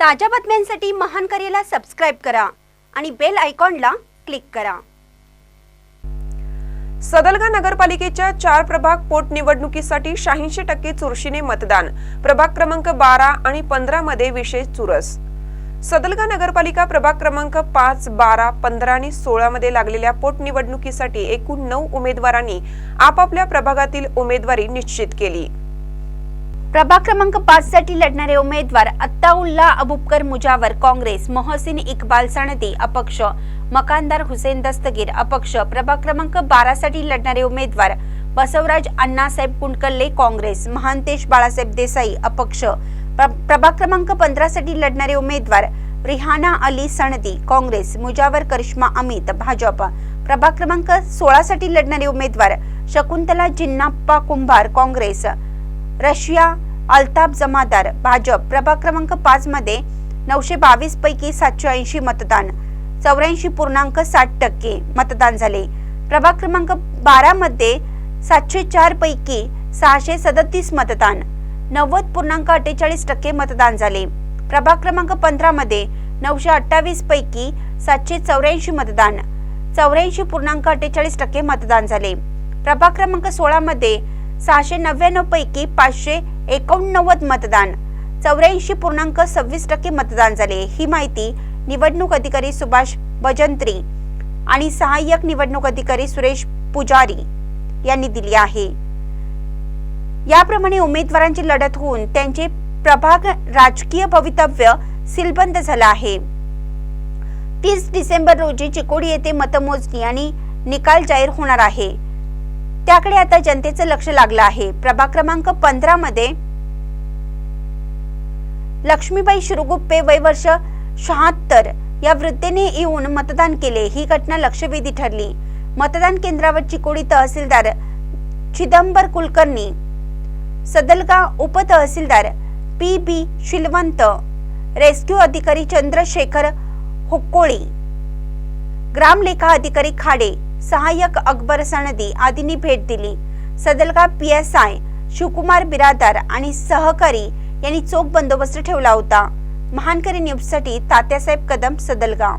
ताज्या बातम्यांसाठी महान करेला सबस्क्राईब करा आणि बेल आयकॉनला क्लिक करा. सदलगा नगरपालिकेच्या चार प्रभाग पोटनिवडणुकीसाठी शहाऐंशी टक्के चुरशीने मतदान. प्रभाग क्रमांक बारा आणि पंधरा मध्ये विशेष चुरस. सदलगा नगरपालिका प्रभाग क्रमांक पाच बारा पंधरा आणि सोळा मध्ये लागलेल्या पोटनिवडणुकीसाठी एकूण नऊ उमेदवारांनी आपापल्या प्रभागातील उमेदवारी निश्चित केली. प्रभाग क्रमांक पाच साठी लढणारे उमेदवार अत्ताउल्ला अबुबकर मुजावर काँग्रेस मोहसिन इक्बाल सनदी अपक्ष मकानदार हुसेन दस्तगीर अपक्ष. प्रभाग क्रमांक बारा साठी लढणारे उमेदवार बसवराज अण्णासाहेब कुंडकल्ले काँग्रेस महांतेश बाळासाहेब देसाई अपक्ष. प्र- प्रभाग क्रमांक पंधरा साठी लढणारे उमेदवार रिहाना अली सनदी काँग्रेस मुजावर करिश्मा अमित भाजप. प्रभाग क्रमांक सोळा साठी लढणारे उमेदवार शकुंतला जिन्नाप्पा कुंभार काँग्रेस. रशिया अल्ताफ जमादार भाजप प्रभाग क्रमांक पाच मध्ये नऊशे बावीस पैकी सातशे ऐंशी मतदान चौऱ्याऐंशी पूर्णांक साठ टक्के मतदान झाले. प्रभाग क्रमांक बारा मध्ये सातशे चार पैकी सहाशे सदतीस मतदान नव्वद पूर्णांक अठ्ठेचाळीस टक्के मतदान झाले. प्रभाग क्रमांक पंधरा मध्ये नऊशे अठ्ठावीस पैकी सातशे चौऱ्याऐंशी मतदान चौऱ्याऐंशी पूर्णांक अठ्ठेचाळीस टक्के मतदान झाले. प्रभाग क्रमांक सोळा मध्ये सहाशे नव्याण्णव पैकी पाचशे एकोणनव्वद मतदान. चौऱ्याऐंशी पूर्णांक सव्वीस टक्के मतदान झाले. ही माहिती निवडणूक अधिकारी सुभाष बजंत्री आणि सहाय्यक निवडणूक अधिकारी सुरेश पुजारी यांनी दिली आहे. याप्रमाणे उमेदवारांची लढत होऊन त्यांचे प्रभाग राजकीय भवितव्य सीलबंद झालं आहे. तीस डिसेंबर रोजी चिकोडी येथे मतमोजणी आणि निकाल जाहीर होणार आहे. त्याकडे आता जनतेचं लक्ष लागलं आहे. प्रभाग क्रमांक पंधरा मध्ये लक्ष्मीबाई शिरुगुप्पे वय वर्ष शहात्तर या वृद्धेने येऊन मतदान केले. ही घटना लक्षवेधी ठरली. मतदान केंद्रावर चिकोडी तहसीलदार चिदंबर कुलकर्णी सदलगाव उपतहसीलदार पी बी शिलवंत रेस्क्यू अधिकारी चंद्रशेखर हुक्कोळी ग्रामलेखा अधिकारी खाडे सहाय्यक अकबर सनदी आदींनी भेट दिली. Sadalga P S I Shivkumar Biradar आणि सहकारी यांनी चोख बंदोबस्त ठेवला होता. महानकरी न्यूजसाठी तात्यासाहेब कदम सदलगाव